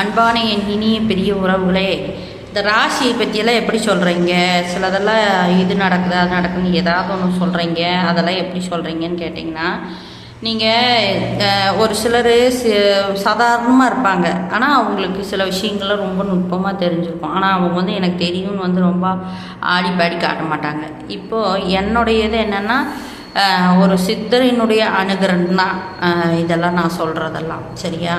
அன்பான என் இனிய பெரிய உறவுகளே இந்த ராசியை பற்றியெல்லாம் எப்படி சொல்கிறீங்க சிலதெல்லாம் இது நடக்குது அது நடக்குதுன்னு ஏதாவது ஒன்று சொல்கிறீங்க அதெல்லாம் எப்படி சொல்கிறீங்கன்னு கேட்டிங்கன்னா நீங்கள் ஒரு சிலர் சாதாரணமாக இருப்பாங்க. ஆனால் அவங்களுக்கு சில விஷயங்கள்லாம் ரொம்ப நுட்பமாக தெரிஞ்சிருக்கும். ஆனால் அவங்க வந்து எனக்கு தெரியும்னு வந்து ரொம்ப ஆடி பாடி காட்ட மாட்டாங்க. இப்போது என்னுடைய இது என்னென்னா ஒரு சித்தரினுடைய அணுகரன் தான். இதெல்லாம் நான் சொல்கிறதெல்லாம் சரியா?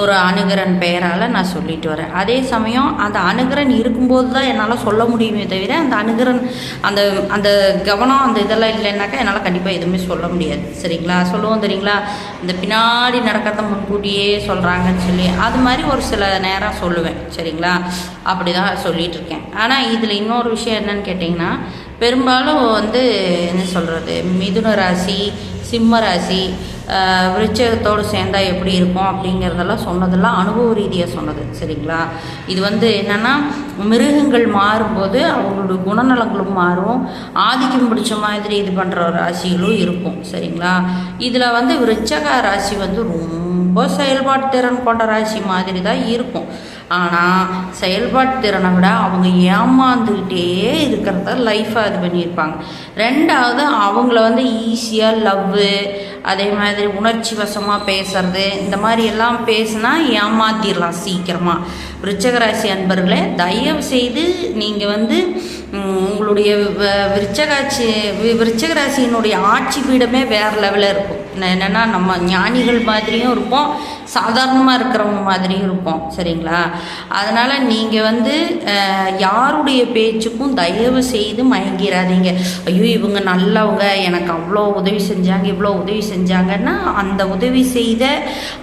ஒரு அணுகரன் பெயரால் நான் சொல்லிட்டு வரேன். அதே சமயம் அந்த அணுகரன் இருக்கும்போது தான் என்னால் சொல்ல முடியுமே தவிர அந்த அணுகரன் அந்த அந்த கவனம் அந்த இதெல்லாம் இல்லைன்னாக்கா என்னால் கண்டிப்பாக எதுவுமே சொல்ல முடியாது. சரிங்களா? சொல்லுவோம் தெரியுங்களா? இந்த பின்னாடி நடக்கிறத முன்கூட்டியே சொல்கிறாங்கன்னு சொல்லி அது மாதிரி ஒரு சில நேரம் சொல்லுவேன். சரிங்களா? அப்படி தான் சொல்லிகிட்டு இருக்கேன். ஆனால் இதில் இன்னொரு விஷயம் என்னன்னு கேட்டிங்கன்னா பெரும்பாலும் வந்து என்ன சொல்கிறது மிதுன ராசி சிம்ம ராசி விருச்சகத்தோடு சேர்ந்தா எப்படி இருக்கும் அப்படிங்கிறதெல்லாம் சொன்னதெல்லாம் அனுபவ ரீதியாக சொன்னது சரிங்களா? இது வந்து என்னென்னா மிருகங்கள் மாறும்போது அவங்களோட குணநலங்களும் மாறும். ஆதிக்கம் பிடிச்ச மாதிரி இது பண்ணுற ராசிகளும் இருக்கும் சரிங்களா? இதில் வந்து விருச்சக ராசி வந்து ரொம்ப செயல்பாட்டு திறன் கொண்ட ராசி மாதிரி தான் இருக்கும். ஆனால் செயல்பாட்டு திறனை விட அவங்க ஏமாந்துக்கிட்டே இருக்கிறத லைஃப்பாக இது பண்ணியிருப்பாங்க. ரெண்டாவது அவங்கள வந்து ஈஸியாக லவ்வு அதே மாதிரி உணர்ச்சி வசமாக பேசுறது இந்த மாதிரி எல்லாம் பேசுனா ஏமாத்திடலாம் சீக்கிரமாக விருச்சகராசி அன்பர்களே தயவு செய்து நீங்கள் வந்து உங்களுடைய விருச்சகாட்சி விருச்சகராசியினுடைய ஆட்சி பீடமே வேறு லெவலில் இருக்கும். என்னென்னா என்னன்னா நம்ம ஞானிகள் மாதிரியும் இருப்போம். சாதாரணமாக இருக்கிறவங்க மாதிரியும் இருப்போம். சரிங்களா? அதனால் நீங்கள் வந்து யாருடைய பேச்சுக்கும் தயவு செய்து மயங்கிறாதீங்க ஐயோ இவங்க நல்லவங்க. எனக்கு அவ்வளோ உதவி செஞ்சாங்க இவ்வளோ உதவி செஞ்சாங்கன்னா அந்த உதவி செய்த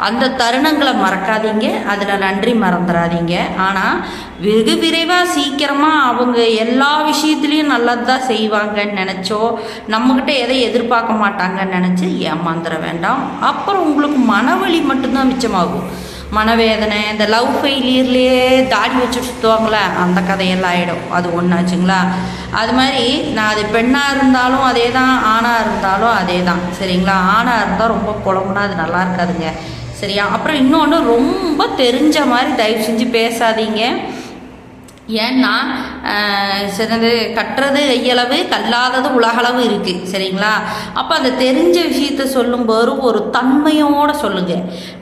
அந்த தருணங்களை மறக்காதீங்க. அதில் நன்றி மறந்துடாதீங்க ஆனால் வெகு விரைவாக சீக்கிரமாக அவங்க எல்லா விஷயத்துலேயும் நல்லது தான் செய்வாங்கன்னு நினச்சோ நம்மக்கிட்ட எதை எதிர்பார்க்க மாட்டாங்கன்னு நினச்சி ஏமாந்துட வேண்டாம். அப்புறம் உங்களுக்கு மனவலி மட்டும்தான் மிச்சமாகும். மனவேதனை இந்த லவ் ஃபெயிலியர்லேயே தாடி வச்சு சுற்றுவாங்களே அந்த கதையெல்லாம் ஆகிடும் அது ஒன்றாச்சுங்களா அது மாதிரி நான் அது பெண்ணாக இருந்தாலும் அதே தான் ஆணாக இருந்தாலும் அதே தான் சரிங்களா? ஆணாக இருந்தால் ரொம்ப குழம்புனா அது நல்லா இருக்காதுங்க. சரியா? அப்புறம் இன்னொன்று ரொம்ப தெரிஞ்ச மாதிரி தயவு செஞ்சு பேசாதீங்க. ஏன்னா சிறந்து கட்டுறது கையளவு கல்லாதது உலகளவு இருக்குது சரிங்களா? அப்போ அந்த தெரிஞ்ச விஷயத்த சொல்லும்போது ஒரு தன்மையோடு சொல்லுங்க.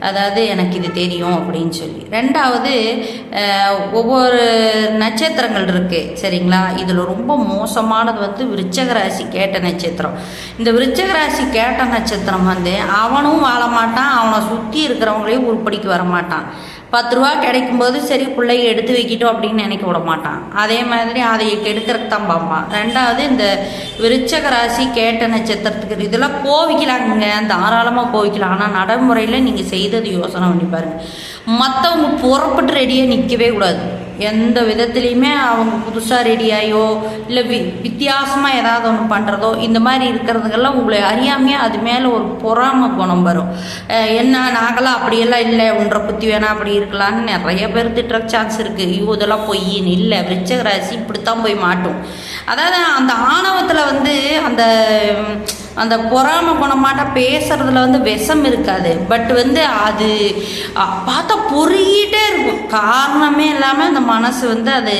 அதாவது எனக்கு இது தெரியும் அப்படின்னு சொல்லி. ரெண்டாவது ஒவ்வொரு நட்சத்திரங்கள் இருக்குது சரிங்களா? இதில் ரொம்ப மோசமானது வந்து விருச்சக ராசி கேட்ட நட்சத்திரம். இந்த விருச்சக ராசி கேட்ட நட்சத்திரம் வந்து அவனும் வாழ மாட்டான் அவனை சுற்றி இருக்கிறவங்களையும் உருப்படிக்கு வர மாட்டான். பத்து ரூபா கிடைக்கும்போது சரி பிள்ளைய எடுத்து வைக்கிட்டோம் அப்படின்னு நினைக்க விட மாட்டான். அதே மாதிரி அதை கெடுக்கிறதுக்கு தான் பார்ப்பான் ரெண்டாவது இந்த விருச்சக ராசி கேட்ட நட்சத்திரத்துக்கு இதெல்லாம் கோவிக்கலாங்க தாராளமாக கோவிக்கலாம். ஆனால் நடைமுறையில் நீங்கள் செய்தது யோசனை பண்ணி பாருங்கள் மற்றவங்க புறப்பட்டு ரெடியாக நிற்கவே கூடாது. எந்த விதத்துலேயுமே அவங்க புதுசாக ரெடியாயோ இல்லை வி வித்தியாசமாக ஏதாவது ஒன்று பண்ணுறதோ இந்த மாதிரி இருக்கிறதுக்கெல்லாம் உங்களை அறியாமையே அது மேலே ஒரு பொறாம குணம் வரும். என்ன நாங்களாம் அப்படியெல்லாம் இல்லை உன்றை புத்தி வேணா அப்படி இருக்கலாம்னு நிறைய பேர் திட்டுற சான்ஸ் இருக்குது ஐயோ இதெல்லாம் பொய்ன்னு இல்லை விருச்சக ராசி இப்படித்தான் போய் மாட்டும். அதாவது அந்த ஆணவத்தில் வந்து அந்த அந்த பொறாம குணமாட்ட பேசுறதுல வந்து விஷம் இருக்காது. பட் வந்து அது பார்த்தா பொறியிட்டே இருக்கும். காரணமே இல்லாமல் அந்த மனசு வந்து அது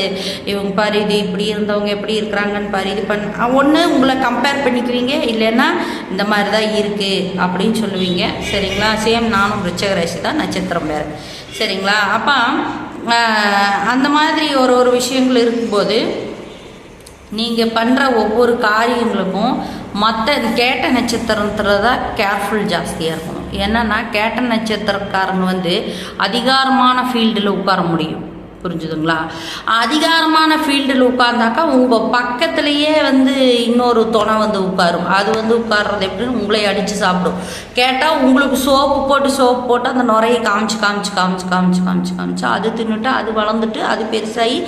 இவங்க பாரு இது இப்படி இருந்தவங்க எப்படி இருக்கிறாங்கன்னு பாரு இது பண்ண ஒன்று உங்களை கம்பேர் பண்ணிக்குவீங்க இல்லைன்னா இந்த மாதிரி தான் இருக்குது அப்படின்னு சொல்லுவீங்க. சரிங்களா? சேம் நானும் ரிச்சகராசி தான் நட்சத்திரம் வேறு. சரிங்களா? அப்போ அந்த மாதிரி ஒரு ஒரு விஷயங்கள் இருக்கும்போது நீங்கள் பண்ணுற ஒவ்வொரு காரியங்களுக்கும் மற்ற கேட்ட நட்சத்திரத்தில் தான் கேர்ஃபுல் ஜாஸ்தியாக இருக்கணும். என்னென்னா கேட்ட நட்சத்திரக்காரங்க வந்து அதிகாரமான ஃபீல்டில் உட்கார முடியும். புரிஞ்சுதுங்களா? அதிகாரமான ஃபீல்டில் உட்கார்ந்தாக்கா உங்கள் பக்கத்துலேயே வந்து இன்னொரு துணை வந்து உட்காரும். அது வந்து உட்கார்றது எப்படின்னு உங்களை அடித்து சாப்பிடும். கேட்டால் உங்களுக்கு சோப்பு போட்டு சோப்பு போட்டு அந்த நுரையை காமிச்சு காமிச்சு காமிச்சு காமிச்சு காமிச்சு காமிச்சு அது தின்னுட்டு அது வளர்ந்துட்டு அது பெருசாகி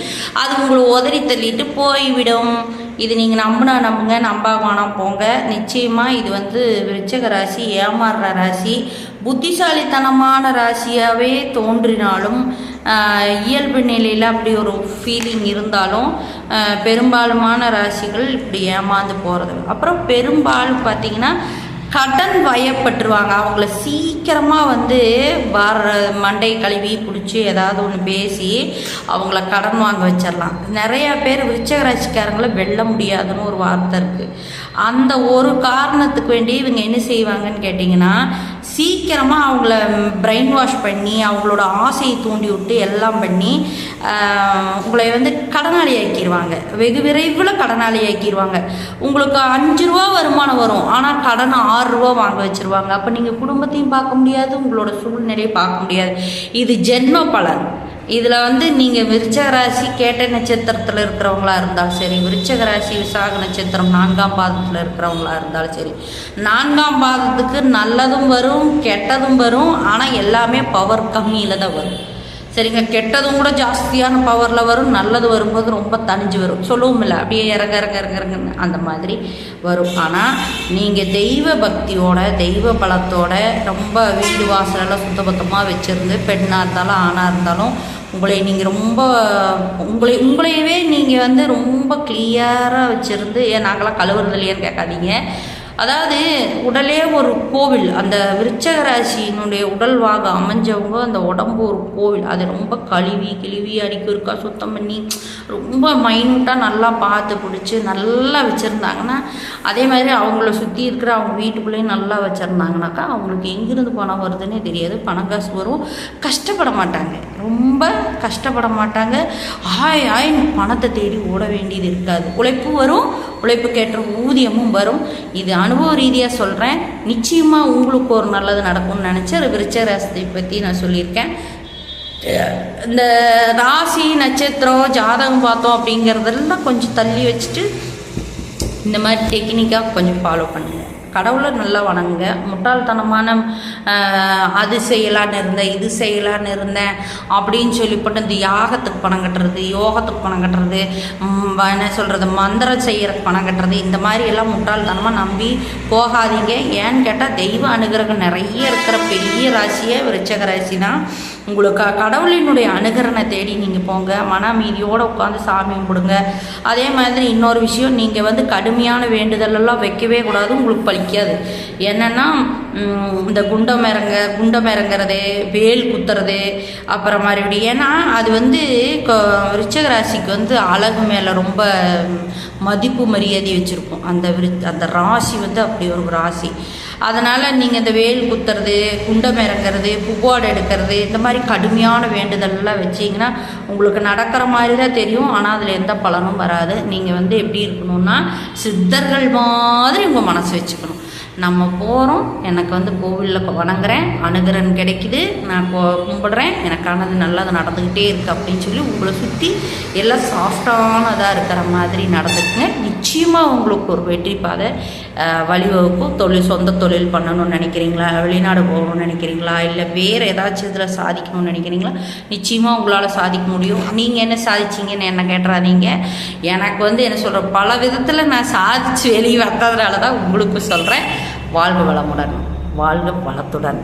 அது உங்களை உதறி தள்ளிட்டு போய்விடும். இது நீங்கள் நம்பினா நம்புங்க நம்பா வேணாம் போங்க. நிச்சயமாக இது வந்து விருச்சக ராசி ஏமாறுற ராசி. புத்திசாலித்தனமான ராசியாகவே தோன்றினாலும் இயல்பு நிலையில் அப்படி ஒரு ஃபீலிங் இருந்தாலும் பெரும்பாலுமான ராசிகள் இப்படி ஏமாந்து போகிறது அப்புறம் பெரும்பாலும் பார்த்திங்கன்னா கடன் வயப்பட்டுருவாங்க. அவங்கள சீக்கிரமாக வந்து வர மண்டை கழுவி பிடிச்சி ஏதாவது ஒன்று பேசி அவங்கள கடன் வாங்க வச்சிடலாம். நிறையா பேர் விருச்சகராட்சிக்காரங்களை வெல்ல முடியாதுன்னு ஒரு வார்த்தை இருக்குது அந்த ஒரு காரணத்துக்கு வேண்டி இவங்க என்ன செய்வாங்கன்னு கேட்டிங்கன்னா சீக்கிரமாக அவங்கள பிரெயின் வாஷ் பண்ணி அவங்களோட ஆசையை தூண்டி விட்டு எல்லாம் பண்ணி உங்களை வந்து கடனாளி ஆக்கிடுவாங்க வெகு விரைவில் கடனாளி ஆக்கிடுவாங்க உங்களுக்கு அஞ்சு ரூபா வருமானம் வரும். ஆனால் கடன் ஆறு ரூபா வாங்க வச்சுருவாங்க. அப்போ நீங்கள் குடும்பத்தையும் பார்க்க முடியாது உங்களோட சூழ்நிலையை பார்க்க முடியாது. இது ஜென்ம பலன். இதில் வந்து நீங்கள் விருச்சக ராசி கேட்ட நட்சத்திரத்தில் இருக்கிறவங்களா இருந்தாலும் சரி விருச்சக ராசி விசாக நட்சத்திரம் நான்காம் பாதத்தில் இருக்கிறவங்களா இருந்தாலும் சரி நான்காம் பாதத்துக்கு நல்லதும் வரும் கெட்டதும் வரும் ஆனால் எல்லாமே பவர் கம்மியில் தான் வரும். சரிங்க கெட்டதும் கூட ஜாஸ்தியான பவரில் வரும் நல்லது வரும்போது ரொம்ப தனிஞ்சு வரும். சொல்லவும் இல்லை அப்படியே இறங்க இறங்க இறங்க இறங்க அந்த மாதிரி வரும். ஆனால் நீங்கள் தெய்வ பக்தியோட தெய்வ பலத்தோட ரொம்ப வீடு வாசலெல்லாம் சுத்தபத்தமாக வச்சுருந்து பெண்ணாக இருந்தாலும் ஆணாக இருந்தாலும் உங்களை நீங்கள் ரொம்ப உங்களை உங்களையவே நீங்கள் வந்து ரொம்ப கிளியராக வச்சுருந்து ஏன் நாங்களாம் கழுவுறது இல்லையான்னு கேட்காதீங்க. அதாவது உடலே ஒரு கோவில். அந்த விருச்சக ராசியினுடைய உடல் வாகம் அமைஞ்சவங்க அந்த உடம்பு ஒரு கோவில். அதை ரொம்ப கழுவி கிழுவி அடிக்க இருக்கா சுத்தம் பண்ணி ரொம்ப மைனூட்டாக நல்லா பார்த்து பிடிச்சி நல்லா வச்சுருந்தாங்கன்னா அதே மாதிரி அவங்கள சுற்றி இருக்கிற அவங்க வீட்டுக்குள்ளேயும் நல்லா வச்சுருந்தாங்கனாக்கா அவங்களுக்கு எங்கேருந்து பணம் வருதுன்னே தெரியாது. பணம் காசு வரும். கஷ்டப்பட மாட்டாங்க. ரொம்ப கஷ்டப்பட மாட்டாங்க. ஆய் ஆய் பணத்தை தேடி ஓட வேண்டியது இருக்காது. உழைப்பு வரும் உழைப்புக்கேற்ற ஊதியமும் வரும். இது அனுபவ ரீதியாக சொல்கிறேன் நிச்சயமாக உங்களுக்கு ஒரு நல்லது நடக்கும்னு நினச்சி விருச்ச ராசியை பற்றி நான் சொல்லியிருக்கேன். இந்த ராசி நட்சத்திரம் ஜாதகம் பார்த்தோம் அப்படிங்கிறதெல்லாம் கொஞ்சம் தள்ளி வச்சுட்டு இந்த மாதிரி டெக்னிக்காக கொஞ்சம் ஃபாலோ பண்ணுங்கள் கடவுளை நல்லா வணங்குங்க. முட்டாள்தனமான அது செய்யலான்னு இருந்தேன் இது செய்யலான்னு இருந்தேன் அப்படின்னு சொல்லிப்பட்டு இந்த யாகத்துக்கு பணம் கட்டுறது யோகத்துக்கு பணம் கட்டுறது என்ன சொல்கிறது மந்திரம் செய்கிறதுக்கு பணம் கட்டுறது இந்த மாதிரி எல்லாம் முட்டாள்தனமாக நம்பி போகாதீங்க. ஏன்னு கேட்டால் தெய்வ அனுகிரகம் நிறைய இருக்கிற பெரிய ராசியே விருச்சக ராசி தான் உங்களுக்கு கடவுளினுடைய அனுகரணை தேடி நீங்கள் போங்க மன அமைதியோடு உட்காந்து சாமி கும்பிடுங்க. அதே மாதிரி இன்னொரு விஷயம் நீங்கள் வந்து கடுமையான வேண்டுதலெல்லாம் வைக்கவே கூடாது உங்களுக்கு பலிக்காது. என்னென்னா இந்த குண்டம் இறங்க குண்டம் இறங்குறது வேல் குத்துறது அப்புறம் மறுபடி ஏன்னா அது வந்து கொ- ராசிக்கு வந்து அழகு மேலே ரொம்ப மதிப்பு மரியாதை வச்சுருக்கும். அந்த அந்த ராசி வந்து அப்படி ஒரு ராசி. அதனால் நீங்கள் இந்த வேல் குத்துறது குண்டம் இறக்கிறது புகோடு எடுக்கிறது இந்த மாதிரி கடுமையான வேண்டுதல்லாம் வச்சிங்கன்னா உங்களுக்கு நடக்கிற மாதிரி தான் தெரியும். ஆனால் அதில் எந்த பலனும் வராது. நீங்கள் வந்து எப்படி இருக்கணும்னா சித்தர்கள் மாதிரி உங்கள் மனசு வச்சுக்கணும். நம்ம போகிறோம் எனக்கு வந்து கோவிலில் வணங்குறேன். அணுகிறன் கிடைக்குது. நான் கோ கும்பிடுறேன். எனக்கானது நல்லது நடந்துக்கிட்டே இருக்குது அப்படின்னு சொல்லி உங்களை சுற்றி எல்லாம் சாஃப்டானதாக இருக்கிற மாதிரி நடந்துக்குங்க. நிச்சயமாக உங்களுக்கு ஒரு வெற்றி பாதை வழிவகுக்கும். தொழில் சொந்த தொழில் பண்ணணும்னு நினைக்கிறீங்களா? வெளிநாடு போகணும்னு நினைக்கிறீங்களா? இல்லை வேறு ஏதாச்சும் இதில் சாதிக்கணும்னு நினைக்கிறீங்களா? நிச்சயமாக உங்களால் சாதிக்க முடியும். நீங்கள் என்ன சாதிச்சீங்கன்னு என்ன கேட்டுறாதீங்க. எனக்கு வந்து என்ன சொல்கிற பல விதத்தில் நான் சாதிச்சு வெளியே வந்ததுனால தான் உங்களுக்கு சொல்கிறேன் வாழ்க வளமுடன் வாழ்க வளத்துடன்.